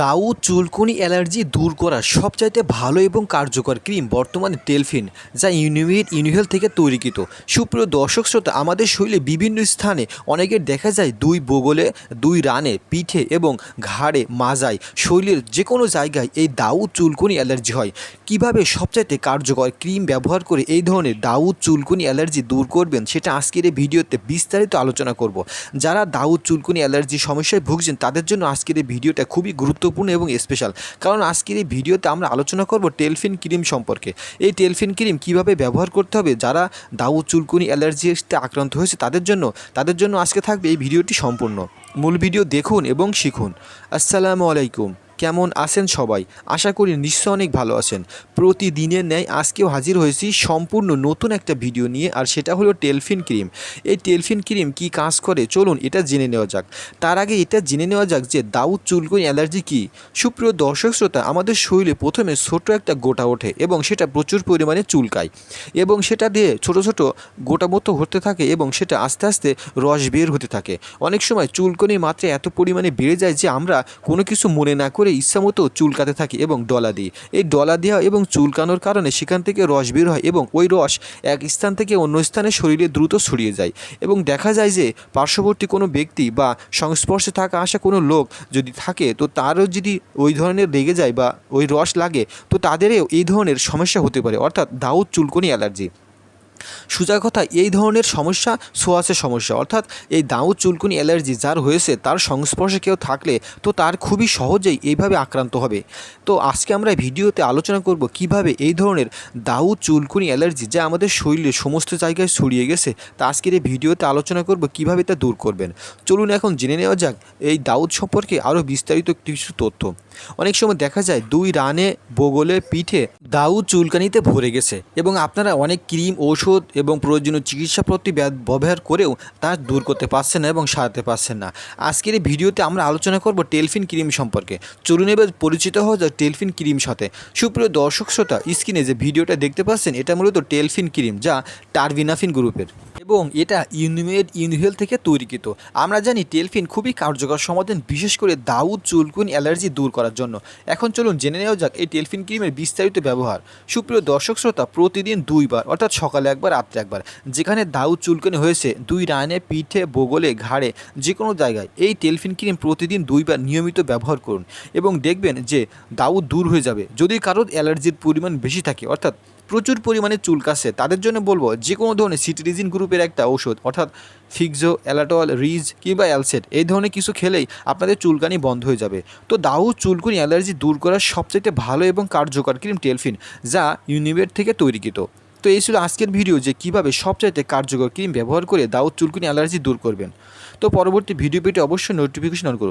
দাউ, চুলকুনি, অ্যালার্জি দূর করার সবচাইতে ভালো এবং কার্যকর ক্রিম বর্তমানে টেলফিন, যা ইউনিমিড ইউনিহেল থেকে তৈরিকৃত। সুপ্রিয় দর্শক শ্রোতা, আমাদের শরীরে বিভিন্ন স্থানে অনেকের দেখা যায় দুই বগলে, দুই রানে, পিঠে এবং ঘাড়ে মাজায়। শরীরের যে কোনো জায়গায় এই দাউ, চুলকুনি, অ্যালার্জি হয়। কীভাবে সবচাইতে কার্যকর ক্রিম ব্যবহার করে এই ধরনের দাউ, চুলকুনি, অ্যালার্জি দূর করবেন, সেটা আজকের এই ভিডিওতে বিস্তারিত আলোচনা করব। যারা দাউ, চুলকুনি, অ্যালার্জি সমস্যায় ভুগছেন, তাদের জন্য আজকের এই ভিডিওটা খুবই গুরুত্বপূর্ণ এবং স্পেশাল কারণ আজকের এই ভিডিওতে আমরা আলোচনা করব টেলফিন ক্রিম সম্পর্কে। এই টেলফিন ক্রিম কীভাবে ব্যবহার করতে হবে? যারা দাউ, চুলকুনি অ্যালার্জিতে আক্রান্ত হয়েছে, তাদের জন্য তাদের জন্য আজকে থাকবে এই ভিডিওটি সম্পূর্ণ। মূল ভিডিও দেখুন এবং শিখুন। আসসালামু আলাইকুম। কেমন আছেন সবাই? আশা করি নিশ্চয় অনেক ভালো আছেন। প্রতিদিনের ন্যায় আজকেও হাজির হয়েছি সম্পূর্ণ নতুন একটা ভিডিও নিয়ে, আর সেটা হলো টেলফিন ক্রিম। এই টেলফিন ক্রিম কি কাজ করে? চলুন এটা জেনে নেওয়া যাক। তার আগে এটা জেনে নেওয়া যাক যে দাউদ চুলকুনি অ্যালার্জি কী। সুপ্রিয় দর্শক শ্রোতা, আমাদের শরীরে প্রথমে ছোট একটা গোটা ওঠে এবং সেটা প্রচুর পরিমাণে চুলকায় এবং সেটা দিয়ে ছোট ছোট গোটা মতো হতে থাকে এবং সেটা আস্তে আস্তে রস বের হতে থাকে। অনেক সময় চুলকনির মাত্রা এত পরিমাণে বেড়ে যায় যে আমরা কোনো কিছু মনে না করে ইচ্ছামতো চুলকাতে থাকি এবং ডলা দিই। এই ডলা দেওয়া এবং চুলকানোর কারণে সেখান থেকে রস বের হয় এবং ওই রস এক স্থান থেকে অন্য স্থানে শরীরে দ্রুত ছড়িয়ে যায় এবং দেখা যায় যে পার্শ্ববর্তী কোনো ব্যক্তি বা সংস্পর্শে থাকা আসা কোনো লোক যদি থাকে, তো তারও যদি ওই ধরনের লেগে যায় বা ওই রস লাগে, তো তাদেরও এই ধরনের সমস্যা হতে পারে। অর্থাৎ দাউদ চুলকনি অ্যালার্জি। সোজা কথা, এই ধরনের সমস্যা সোয়াসের সমস্যা। অর্থাৎ এই দাউদ চুলকুনি অ্যালার্জি যার হয়েছে, তার সংস্পর্শে কেউ থাকলে তো তার খুবই সহজেই এইভাবে আক্রান্ত হবে। তো আজকে আমরা ভিডিওতে আলোচনা করব কীভাবে এই ধরনের দাউদ চুলকুনি অ্যালার্জি যা আমাদের শরীরে সমস্ত জায়গায় ছড়িয়ে গেছে, তা আজকের এই ভিডিওতে আলোচনা করব কীভাবে তা দূর করবেন। চলুন এখন জেনে নেওয়া যাক এই দাউদ সম্পর্কে আরও বিস্তারিত কিছু তথ্য। অনেক সময় দেখা যায় দুই রানে বগলে পিঠে দাউদ চুলকানিতে ভরে গেছে এবং আপনারা অনেক ক্রিম ঔষধ এবং প্রয়োজনীয় চিকিৎসা ব্য- ব্যবহার করেও তা দূর করতে পারছেন না এবং সারাতে পারছেন না। আজকের এই ভিডিওতে আমরা আলোচনা করব টেলফিন ক্রিম সম্পর্কে। চলুন এবার পরিচিত হওয়া যাক টেলফিন ক্রিম সাথে। সুপ্রিয় দর্শক শ্রোতা, স্ক্রিনে যে ভিডিওটা দেখতে পাচ্ছেন, এটা মূলত টেলফিন ক্রিম যা টারভিনাফিন গ্রুপের এবং এটা ইউনিমেড ইউনিহেল থেকে তৈরিকৃত। আমরা জানি টেলফিন খুবই কার্যকর সমাধান, বিশেষ করে দাউদ, চুলকুন, অ্যালার্জি দূর করার জন্য। এখন চলুন জেনে নেওয়া যাক এই টেলফিন ক্রিমের বিস্তারিত ব্যবহার। সুপ্রিয় দর্শক শ্রোতা, প্রতিদিন দুইবার, অর্থাৎ সকালে একবার রাত্রে একবার। যেখানে দাউ চুলকানি হয়েছে, দুই রানে পিঠে, বগলে, ঘাড়ে যে কোনো জায়গায়। এই টেলফিন ক্রিম প্রতিদিন দুইবার নিয়মিত ব্যবহার করুন এবং দেখবেন যে দাউ দূর হয়ে যাবে। যদি কারোর অ্যালার্জির পরিমাণ বেশি থাকে, অর্থাৎ প্রচুর পরিমাণে চুলকাছে তাদের জন্য বলব যে কোনো ধরনের সিটিরিজিন গ্রুপের একটা ঔষধ, অর্থাৎ ফিক্সো, অ্যালাটল, রিজ কিংবা অ্যালসেট। এই ধরনের কিছু খেলেই আপনাদের চুলকানি বন্ধ হয়ে যাবে। তো দাউ চুলকুনি অ্যালার্জি দূর করার সবচেয়ে ভালো এবং কার্যকর ক্রিম টেলফিন যা ইউনিভেট থেকে তৈরিকৃত। তো এই ছিল আজকের ভিডিও যে কীভাবে সবচাইতে কার্যকর ক্রিম ব্যবহার করে দাউদ চুলকুনি অ্যালার্জি দূর করবেন। তো পরবর্তী ভিডিও পেটে অবশ্যই নোটিফিকেশন অন করুন।